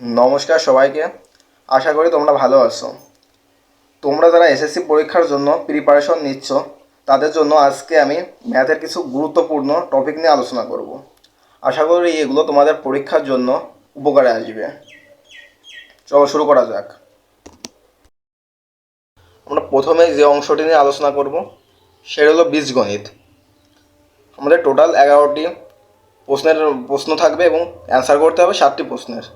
নমস্কার সবাইকে। আশা করি তোমরা ভালো আছো। তোমরা যারা এসএসসি পরীক্ষার জন্য প্রিপারেশন নিচ্ছ, তাদের জন্য আজকে আমি ম্যাথের কিছু গুরুত্বপূর্ণ টপিক নিয়ে আলোচনা করব। আশা করি এগুলো তোমাদের পরীক্ষার জন্য উপকারে আসবে। চলো শুরু করা যাক। আমরা প্রথমে যে অংশটি নিয়ে আলোচনা করব, সেটা হলো বীজগণিত। আমাদের টোটাল এগারোটি প্রশ্নের, প্রশ্ন থাকবে এবং অ্যান্সার করতে হবে সাতটি প্রশ্নের।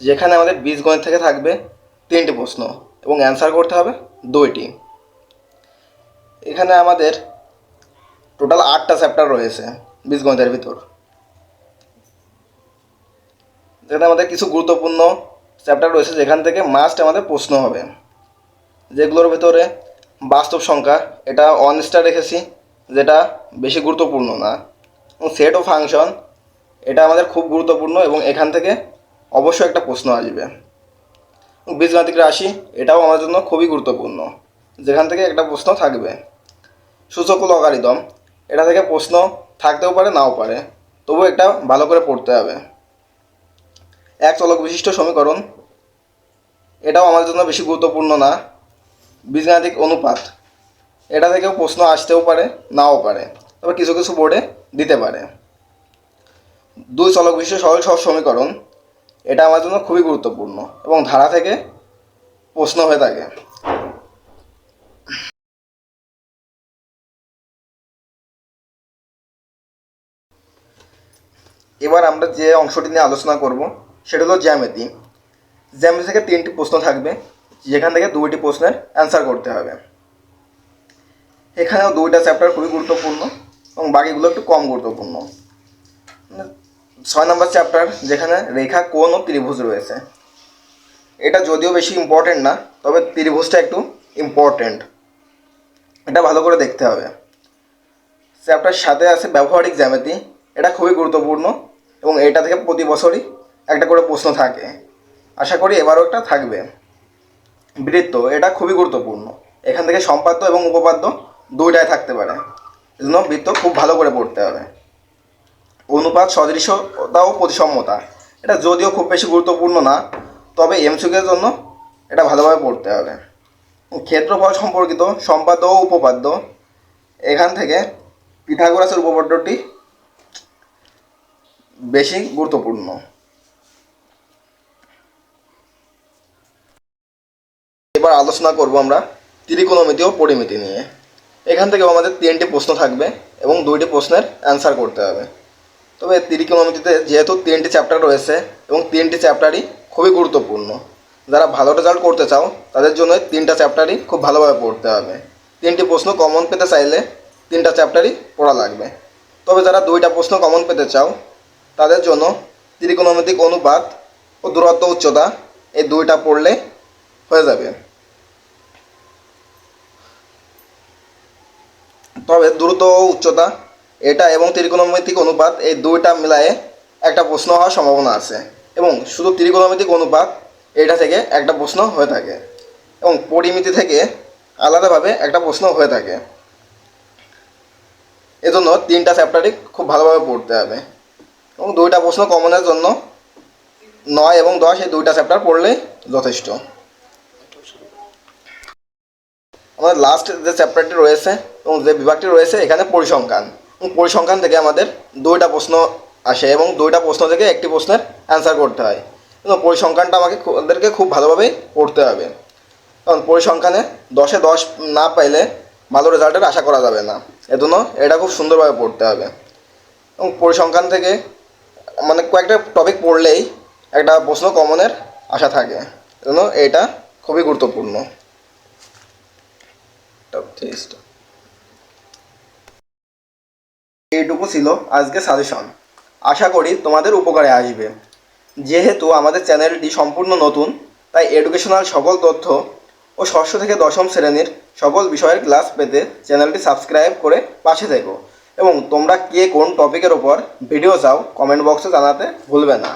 যেখানে আমাদের বীজগণিত থেকে থাকবে তিনটি প্রশ্ন এবং অ্যান্সার করতে হবে দুইটি। এখানে আমাদের টোটাল আটটা চ্যাপ্টার রয়েছে বীজগণিতের ভিতর। যেখানে আমাদের কিছু গুরুত্বপূর্ণ চ্যাপ্টার রয়েছে, যেখান থেকে মাস্ট আমাদের প্রশ্ন হবে। যেগুলোর ভিতরে বাস্তব সংখ্যা, এটা অন স্টার রেখেছি, যেটা বেশি গুরুত্বপূর্ণ না। সেট ও ফাংশন এটা আমাদের খুব গুরুত্বপূর্ণ এবং এখান থেকে অবশ্যই একটা প্রশ্ন আসবে। বীজগাণিতিক রাশি এটাও আমার জন্য খুবই গুরুত্বপূর্ণ। যেখান থেকে একটা প্রশ্ন থাকবে, সূচক লগারিদম, এটা থেকে প্রশ্ন থাকতেও পারে, নাও পারে। তবু এটা ভালো করে পড়তে হবে। এক চলক বিশিষ্ট সমীকরণ, এটাও আমার জন্য বেশি গুরুত্বপূর্ণ না। বীজগাণিতিক অনুপাত, এটা থেকেও প্রশ্ন আসতেও পারে, নাও পারে, তবে কিছু কিছু বোর্ডে দিতে পারে। দুই চলক বিশিষ্ট সহজ সহজ সমীকরণ এটা আমার জন্য খুবই গুরুত্বপূর্ণ এবং ধারা থেকে প্রশ্ন হয়ে থাকে। এবার আমরা যে অংশটি নিয়ে আলোচনা করব, সেটা হলো জ্যামিতি। জ্যামিতি থেকে তিনটি প্রশ্ন থাকবে, যেখান থেকে দুইটি প্রশ্নের অ্যান্সার করতে হবে। এখানেও দুইটা চ্যাপ্টার খুবই গুরুত্বপূর্ণ এবং বাকিগুলো একটু কম গুরুত্বপূর্ণ। ছয় নম্বর চ্যাপ্টার, যেখানে রেখা কোণ ও ত্রিভুজ রয়েছে। এটা যদিও বেশি ইম্পর্টেন্ট না, তবে ত্রিভুজটা একটু ইম্পর্টেন্ট এটা ভালো করে দেখতে হবে। চ্যাপ্টার সাথে আছে ব্যবহারিক জ্যামিতি। এটা খুবই গুরুত্বপূর্ণ এবং এটা থেকে প্রতি বছরই একটা করে প্রশ্ন থাকে। আশা করি এবারও একটা থাকবে। বৃত্ত, এটা খুবই গুরুত্বপূর্ণ। এখান থেকে সম্পাদ্য এবং উপপাদ্য দুইটাই থাকতে পারে। এজন্য বৃত্ত খুব ভালো করে পড়তে হবে। অনুপাত সদৃশতা ও প্রতিসম্যতা এটা যদিও খুব বেশি গুরুত্বপূর্ণ না, তবে এমসিকের জন্য এটা ভালোভাবে পড়তে হবে। ক্ষেত্রফল সম্পর্কিত সম্পাদ্য ও উপপাদ্য, এখান থেকে পিথাগোরাসের উপপাদ্যটি বেশি গুরুত্বপূর্ণ। এবার আলোচনা করব আমরা ত্রিকোণমিতি ও পরিমিতি নিয়ে। এখান থেকেও আমাদের তিনটি প্রশ্ন থাকবে এবং দুইটি প্রশ্নের অ্যান্সার করতে হবে। তবে ত্রিকোণমিতিতে যেহেতু তিনটি চ্যাপ্টার রয়েছে এবং তিনটি চ্যাপ্টারই খুবই গুরুত্বপূর্ণ। যারা ভালো রেজাল্ট করতে চাও, তাদের জন্য তিনটা চ্যাপ্টারই খুব ভালোভাবে পড়তে হবে। তিনটি প্রশ্ন কমন পেতে চাইলে তিনটা চ্যাপ্টারই পড়া লাগবে। তবে যারা দুইটা প্রশ্ন কমন পেতে চাও, তাদের জন্য ত্রিকোণমিতিক অনুপাত ও দূরত্ব উচ্চতা এই দুইটা পড়লে হয়ে যাবে। তবে দ্রুত উচ্চতা এটা এবং ত্রিকোণমিতিক অনুপাত এই দুইটা মিলায়ে একটা প্রশ্ন হওয়ার সম্ভাবনা আছে। এবং শুধু ত্রিকোণমিতিক অনুপাত এটা থেকে একটা প্রশ্ন হয়ে থাকে এবং পরিমিতি থেকে আলাদাভাবে একটা প্রশ্ন হয়ে থাকে। এজন্য তিনটা চ্যাপ্টারই খুব ভালোভাবে পড়তে হবে। এবং দুইটা প্রশ্ন কমনের জন্য নয় এবং দশ এই দুইটা চ্যাপ্টার পড়লেই যথেষ্ট। আমাদের লাস্ট যে চ্যাপ্টারটি রয়েছে এবং যে বিভাগটি রয়েছে, এখানে পরিসংখ্যান। পরিসংখ্যান থেকে আমাদের দুইটা প্রশ্ন আসে এবং দুইটা প্রশ্ন থেকে একটি প্রশ্নের অ্যান্সার করতে হয়। পরিসংখ্যানটা আমাকে ওদেরকে খুব ভালোভাবেই পড়তে হবে। কারণ পরিসংখ্যানে দশে দশ না পাইলে ভালো রেজাল্টের আশা করা যাবে না। এজন্য এটা খুব সুন্দরভাবে পড়তে হবে। এবং পরিসংখ্যান থেকে মানে কয়েকটা টপিক পড়লেই একটা প্রশ্ন কমনের আশা থাকে। এজন্য এটা খুবই গুরুত্বপূর্ণ। এইটুকু ছিল আজকে সাজেশন আশা করি তোমাদের উপকারে আসবে। যেহেতু আমাদের চ্যানেলটি সম্পূর্ণ নতুন, তাই এডুকেশনাল সকল তথ্য ও ষষ্ঠ থেকে দশম শ্রেণির সকল বিষয়ের ক্লাস পেতে চ্যানেলটি সাবস্ক্রাইব করে পাশে থেকো। এবং তোমরা কে কোন টপিকের ওপর ভিডিও চাও কমেন্ট বক্সে জানাতে ভুলবে না।